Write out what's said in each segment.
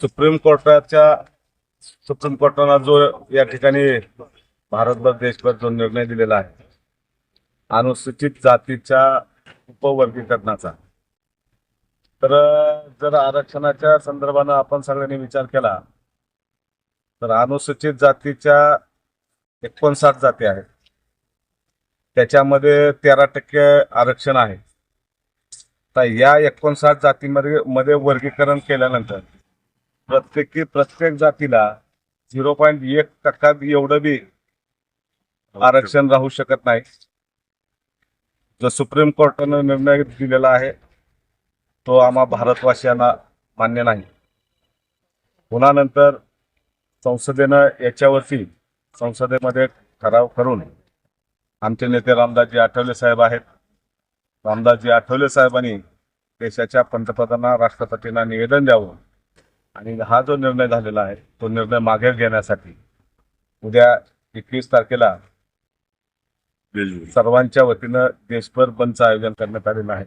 Supreme कोर्टाच्या supreme कोर्टानं जो या ठिकाणी भारतभर देशभर जो निर्णय दिलेला आहे अनुसूचित जातीच्या उपवर्गीकरणाचा. तर जर आरक्षणाच्या संदर्भानं आपण सगळ्यांनी विचार केला तर अनुसूचित जातीच्या एकोणसाठ जाती आहेत. त्याच्यामध्ये तेरा टक्के आरक्षण आहे. तर या एकोणसाठ जातीमध्ये मध्ये वर्गीकरण केल्यानंतर प्रत्येकी प्रत्येक जातीला झिरो पॉईंट एक टक्का एवढं बी आरक्षण राहू शकत नाही. जो सुप्रीम कोर्टानं निर्णय दिलेला आहे तो आम्हा भारतवासियांना मान्य नाही. पुन्हा नंतर संसदेनं याच्यावरती संसदेमध्ये ठराव करून आमचे नेते रामदासजी आठवले साहेब आहेत. रामदासजी आठवले साहेबांनी देशाच्या पंतप्रधानांना राष्ट्रपतींना निवेदन द्यावं. आणि हा जो निर्णय झालेला आहे तो निर्णय मागे घेण्यासाठी उद्या एकवीस तारखेला सर्वांच्या वतीनं देशभर बंदचं आयोजन करण्यात आलेलं आहे.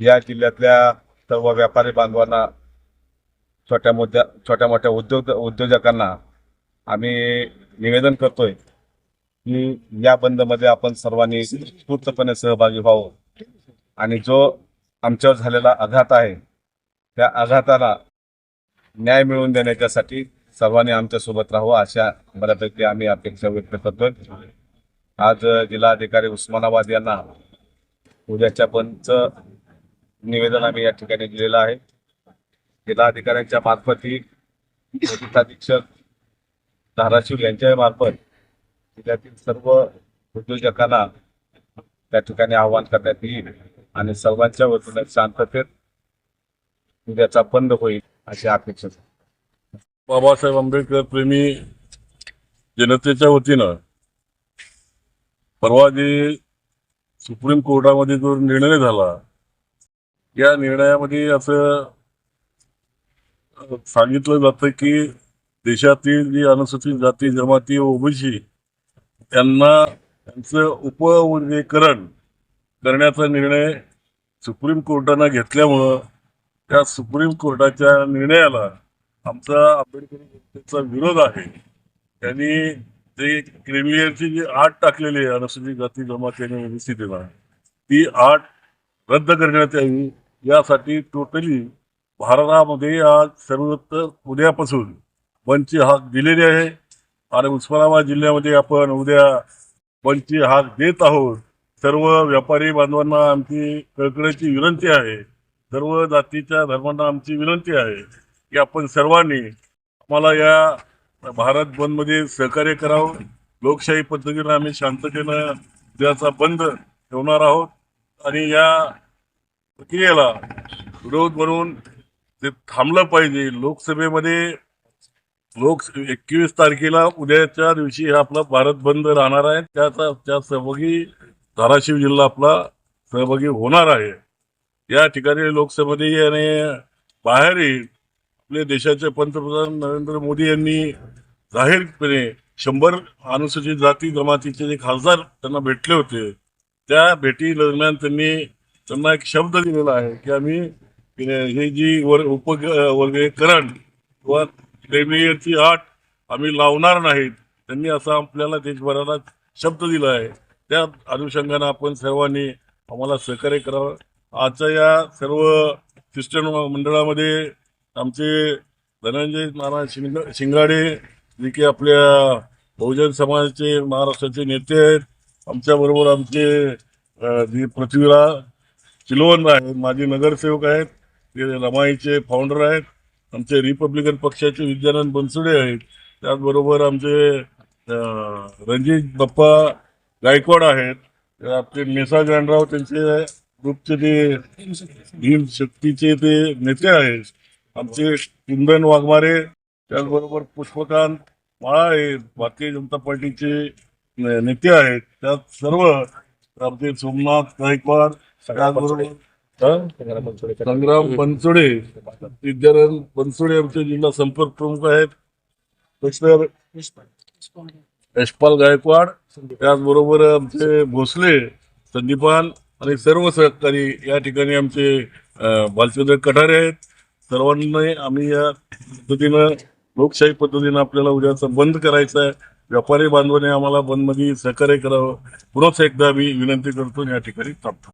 या जिल्ह्यातल्या सर्व व्यापारी बांधवांना छोट्या मोठ्या छोट्या मोठ्या उद्योग उद्योजकांना आम्ही निवेदन करतोय की या बंदमध्ये आपण सर्वांनी स्फूर्तपणे सहभागी व्हावं. आणि जो आमच्यावर झालेला आघात आहे त्या आघाताला न्याय मिळवून देण्याच्यासाठी सर्वांनी आमच्यासोबत राहावं अशा बऱ्यापैकी आम्ही अपेक्षा व्यक्त करतोय. आज जिल्हाधिकारी उस्मानाबाद यांना उद्याच्या पंच निवेदन आम्ही या ठिकाणी दिलेलं आहे. जिल्हाधिकाऱ्यांच्या मार्फतही पोलीस अधीक्षक धाराशिव यांच्या मार्फत जिल्ह्यातील सर्व उद्योजकांना त्या ठिकाणी आवाहन करण्यात येईल आणि सर्वांच्या वतीनं शांततेत उद्याचा बंद होईल. अशी अपेक्षा. बाबासाहेब आंबेडकर प्रेमी जनतेच्या वतीनं परवा जे सुप्रीम कोर्टामध्ये जो निर्णय झाला या निर्णयामध्ये असं सांगितलं जातं की देशातील जी अनुसूचित जाती जमाती ओबीसी त्यांना त्यांचं उपवर्गीकरण करण्याचा निर्णय सुप्रीम कोर्टानं घेतल्यामुळं त्या सुप्रीम कोर्टाच्या निर्णयाला आमचा आंबेडकरी जनतेचा विरोध आहे. त्यांनी ते क्रिमिलियरची जी आठ टाकलेली आहे अनुसूचित जाती जमातीने आणि ओबीसीला ती आठ रद्द करण्यात यावी. यासाठी टोटली भारतामध्ये आज सर्वत्र उद्यापासून बंदची हाक दिलेली आहे. आणि उस्मानाबाद जिल्ह्यामध्ये आपण उद्या बंदची हाक देत आहोत. सर्व व्यापारी बांधवांना आमची कळकळीची विनंती आहे. सर्व जातीच्या धर्मांना आमची विनंती आहे की आपण सर्वांनी आम्हाला या भारत बंदमध्ये सहकार्य करावं. लोकशाही पद्धतीनं आम्ही शांततेनं उद्याचा बंद ठेवणार आहोत. आणि या प्रक्रियेला विरोध म्हणून ते थांबलं पाहिजे लोकसभेमध्ये लोक एकवीस तारखेला उद्याच्या दिवशी हा आपला भारत बंद राहणार आहे. त्याचा त्या सहभागी धाराशिव जिल्हा आपला सहभागी होणार आहे. या ठिकाणी लोकसभेमध्ये आणि बाहेरही आपले देशाचे पंतप्रधान नरेंद्र मोदी यांनी जाहीरपणे शंभर अनुसूचित जाती जमातीचे जे खासदार त्यांना भेटले होते त्या भेटी दरम्यान त्यांनी त्यांना एक शब्द दिलेला आहे की आम्ही हे जी वर उप वर्गीकरण किंवा क्रेमियरची आठ आम्ही लावणार नाहीत त्यांनी असा आपल्याला देशभराला शब्द दिला आहे. त्या अनुषंगानं आपण सर्वांनी आम्हाला सहकार्य करावं. आजच्या या सर्व ख्रिश्चन मंडळामध्ये आमचे धनंजय नारायण शिंग शिंगाडे जे की आपल्या बहुजन समाजाचे महाराष्ट्राचे नेते आहेत आमच्याबरोबर आमचे जे पृथ्वीराज चिलवण आहेत माजी नगरसेवक आहेत ते रमाईचे फाउंडर आहेत आमचे रिपब्लिकन पक्षाचे विद्यानंद बनसुडे आहेत त्याचबरोबर आमचे रणजित बाप्पा गायकवाड आहेत आपले मेसा गांडराव त्यांचे ग्रुपचे ते भीम शक्तीचे ते नेते आहेत. आमचे कुंदन वाघमारे त्याचबरोबर पुष्पकांत माळा आहेत. भारतीय जनता पार्टीचे नेते आहेत. त्यात सर्व आमचे सोमनाथ गायकवाड त्याचबरोबर संग्राम बनसोडे विद्यानंद बनसोडे आमचे जिल्हा संपर्क प्रमुख आहेत. यशपाल गायकवाड त्याचबरोबर आमचे भोसले संदीपान आणि सर्व सहकारी या ठिकाणी आमचे बालचंद्र भालचंद्र कठारे आहेत. सर्वांनी आम्ही या पद्धतीनं लोकशाही पद्धतीनं आपल्याला उद्याचं बंद करायचं आहे. व्यापारी बांधवांनी आम्हाला बंदमध्ये सहकार्य करावं. पुन्हा एकदा आम्ही विनंती करतो या ठिकाणी थांबतो.